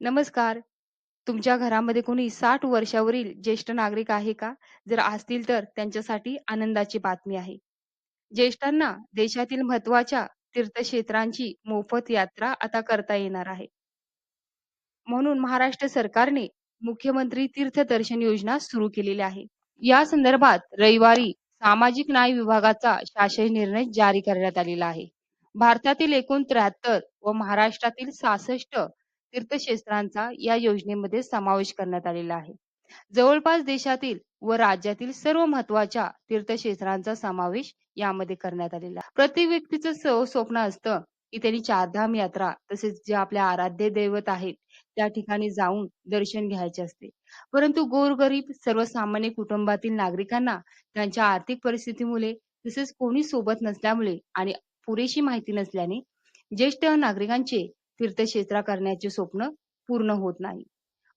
नमस्कार. तुमच्या घरामध्ये कोणी साठ वर्षावरील ज्येष्ठ नागरिक आहे का? जर असतील तर त्यांच्यासाठी आनंदाची बातमी आहे. ज्येष्ठांना देशातील महत्त्वाच्या तीर्थक्षेत्रांची मोफत यात्रा आता करता येणार आहे. म्हणून महाराष्ट्र सरकारने मुख्यमंत्री तीर्थदर्शन योजना सुरू केलेली आहे. या संदर्भात रविवारी सामाजिक न्याय विभागाचा शासन निर्णय जारी करण्यात आलेला आहे. भारतातील एकूण 73 व महाराष्ट्रातील 66 तीर्थक्षेत्रांचा या योजनेमध्ये समावेश करण्यात आलेला आहे. जवळपास देशातील व राज्यातील सर्व महत्त्वाच्या तीर्थक्षेत्रांचा समावेश यामध्ये करण्यात आलेला आहे. प्रत्येक व्यक्तीचं स स्वप्न असतं की त्यांनी चारधाम यात्रा तसेच जे आपल्या आराध्य दैवत आहेत त्या ठिकाणी जाऊन दर्शन घ्यायचे असते. परंतु गोरगरीब सर्वसामान्य कुटुंबातील नागरिकांना त्यांच्या आर्थिक परिस्थितीमुळे तसेच कोणी सोबत नसल्यामुळे आणि पुरेशी माहिती नसल्याने ज्येष्ठ नागरिकांचे तीर्थक्षेत्रा करण्याचे स्वप्न पूर्ण होत नाही.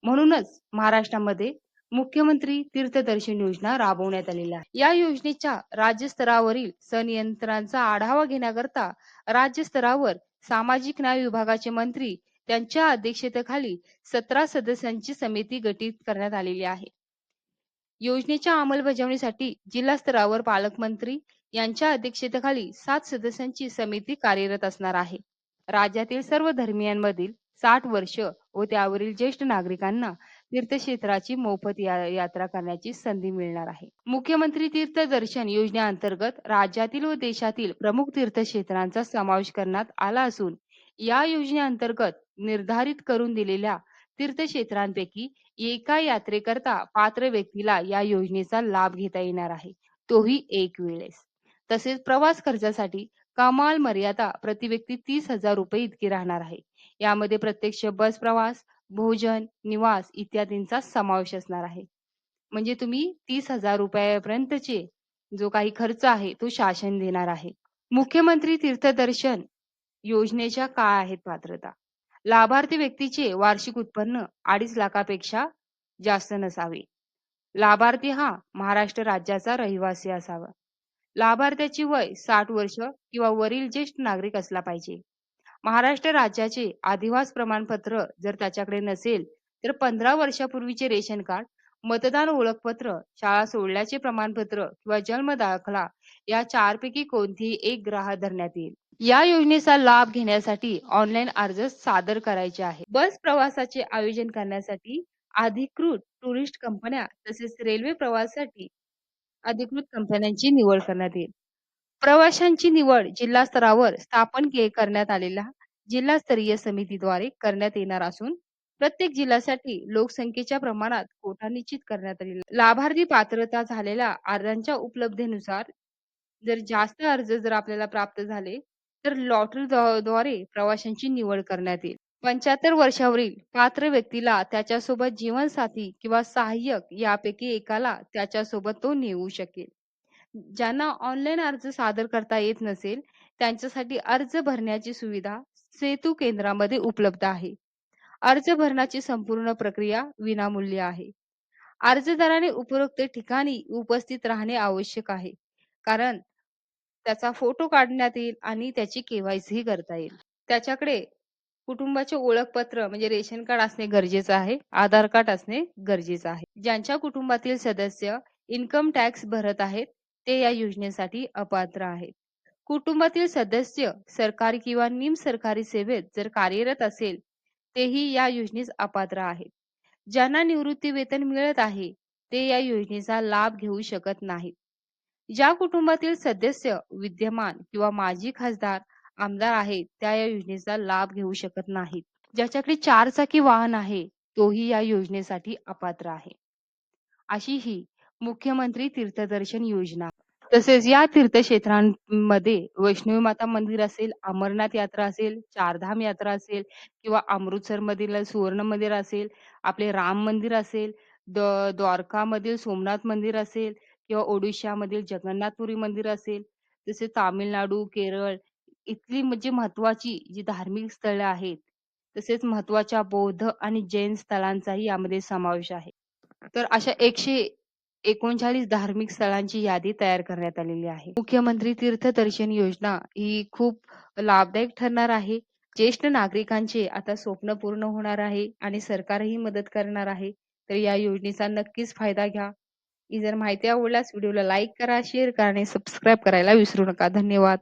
म्हणूनच महाराष्ट्रामध्ये मुख्यमंत्री तीर्थदर्शन योजना राबवण्यात आलेली आहे. या योजनेच्या राज्य स्तरावरील संनियंत्रणाचा आढावा घेण्याकरता राज्य स्तरावर सामाजिक न्याय विभागाचे मंत्री त्यांच्या अध्यक्षतेखाली 17 सदस्यांची समिती गठीत करण्यात आलेली आहे. योजनेच्या अंमलबजावणीसाठी जिल्हा स्तरावर पालकमंत्री यांच्या अध्यक्षतेखाली सात सदस्यांची समिती कार्यरत असणार आहे. राज्यातील सर्व धर्मियांमधील साठ वर्ष व त्यावरील ज्येष्ठ नागरिकांना तीर्थक्षेत्राची मोफत यात्रा करण्याची संधी मिळणार आहे. मुख्यमंत्री तीर्थदर्शन योजनेअंतर्गत राज्यातील व देशातील प्रमुख तीर्थक्षेत्रांचा समावेश करण्यात आला असून या योजनेअंतर्गत निर्धारित करून दिलेल्या तीर्थक्षेत्रांपैकी एका यात्रेकरता पात्र व्यक्तीला या योजनेचा लाभ घेता येणार आहे. तोही एक वेळेस. तसेच प्रवास खर्चासाठी कमाल मर्यादा प्रति व्यक्ती तीस हजार रुपये इतकी राहणार आहे. यामध्ये प्रत्यक्ष बस प्रवास, भोजन, निवास इत्यादींचा समावेश असणार आहे. म्हणजे तुम्ही तीस हजार रुपयापर्यंतचे जो काही खर्च आहे तो शासन देणार आहे. मुख्यमंत्री तीर्थदर्शन योजनेच्या काय आहेत पात्रता? लाभार्थी व्यक्तीचे वार्षिक उत्पन्न अडीच लाखापेक्षा जास्त नसावे. लाभार्थी हा महाराष्ट्र राज्याचा रहिवासी असावा. लाभार्थ्याची वय साठ वर्ष किंवा वरील ज्येष्ठ नागरिक असला पाहिजे. महाराष्ट्र राज्याचे आदिवास प्रमाणपत्र जर त्याच्याकडे नसेल तर 15 वर्षापूर्वीचे रेशन कार्ड, मतदान ओळखपत्र, शाळा सोडल्याचे प्रमाणपत्र किंवा जन्म दाखला या चारपैकी कोणतीही एक ग्राहक धरण्यात येईल. या योजनेचा लाभ घेण्यासाठी ऑनलाईन अर्ज सादर करायचे आहे. बस प्रवासाचे आयोजन करण्यासाठी अधिकृत टुरिस्ट कंपन्या तसेच रेल्वे प्रवासासाठी अधिकृत कंपन्यांची निवड करण्यात येईल. प्रवाशांची निवड जिल्हा स्तरावर स्थापन के करण्यात आलेल्या जिल्हास्तरीय समितीद्वारे करण्यात येणार असून प्रत्येक जिल्ह्यासाठी लोकसंख्येच्या प्रमाणात कोटा निश्चित करण्यात आलेला लाभार्थी पात्रता झालेल्या अर्जांच्या उपलब्धतेनुसार जर जास्त अर्ज जर आपल्याला प्राप्त झाले तर लॉटरी द्वारे प्रवाशांची निवड करण्यात येईल. 75 वर्षावरील पात्र व्यक्तीला त्याच्यासोबत जीवनसाथी किंवा सहाय्यक यापैकी एकाला त्याच्यासोबत तो नेऊ शकेल. ज्यांना ऑनलाईन अर्ज सादर करता येत नसेल त्यांच्यासाठी अर्ज भरण्याची सुविधा सेतू केंद्रामध्ये उपलब्ध आहे. अर्ज भरण्याची संपूर्ण प्रक्रिया विनामूल्य आहे. अर्जदाराने उपरोक्त ठिकाणी उपस्थित राहणे आवश्यक आहे. कारण त्याचा फोटो काढण्यात येईल आणि त्याची केवायसी करता येईल. त्याच्याकडे कुटुंबाचे ओळखपत्र म्हणजे रेशन कार्ड असणे गरजेचं आहे. आधार कार्ड असणे गरजेचं आहे. ज्यांच्या कुटुंबातील सदस्य इन्कम टॅक्स भरत आहेत ते या योजनेसाठी अपात्र आहेत. कुटुंबातील सदस्य सरकारी किंवा निम-सरकारी सेवेत जर कार्यरत असेल तेही या योजनेस अपात्र आहेत. ज्यांना निवृत्ती वेतन मिळत आहे ते या योजनेचा लाभ घेऊ शकत नाहीत. ज्या कुटुंबातील सदस्य विद्यमान किंवा माजी खासदार, आमदार आहेत त्या या योजनेचा लाभ घेऊ शकत नाहीत. ज्याच्याकडे चारचाकी वाहन आहे तोही या योजनेसाठी अपात्र आहे. अशी ही मुख्यमंत्री तीर्थदर्शन योजना तसेच या तीर्थक्षेत्रांमध्ये वैष्णवी माता मंदिर असेल, अमरनाथ यात्रा असेल, चारधाम यात्रा असेल किंवा अमृतसर मधील सुवर्ण मंदिर असेल, आपले राम मंदिर असेल, द्वारका द्वारकामधील सोमनाथ मंदिर असेल किंवा ओडिशामधील जगन्नाथपुरी मंदिर असेल, तसेच तामिळनाडू, केरळ इथली म्हणजे महत्वाची जी धार्मिक स्थळे आहेत, तसेच महत्त्वाच्या बौद्ध आणि जैन स्थळांचाही यामध्ये समावेश आहे. तर अशा 139 धार्मिक स्थळांची यादी तयार करण्यात आलेली आहे. मुख्यमंत्री तीर्थदर्शन योजना ही खूप लाभदायक ठरणार आहे. ज्येष्ठ नागरिकांचे आता स्वप्न पूर्ण होणार आहे आणि सरकारही मदत करणार आहे. तर या योजनेचा नक्कीच फायदा घ्या. ही जर माहिती आवडल्यास व्हिडिओला लाईक करा शेअर करा आणि सबस्क्राईब करायला विसरू नका. धन्यवाद.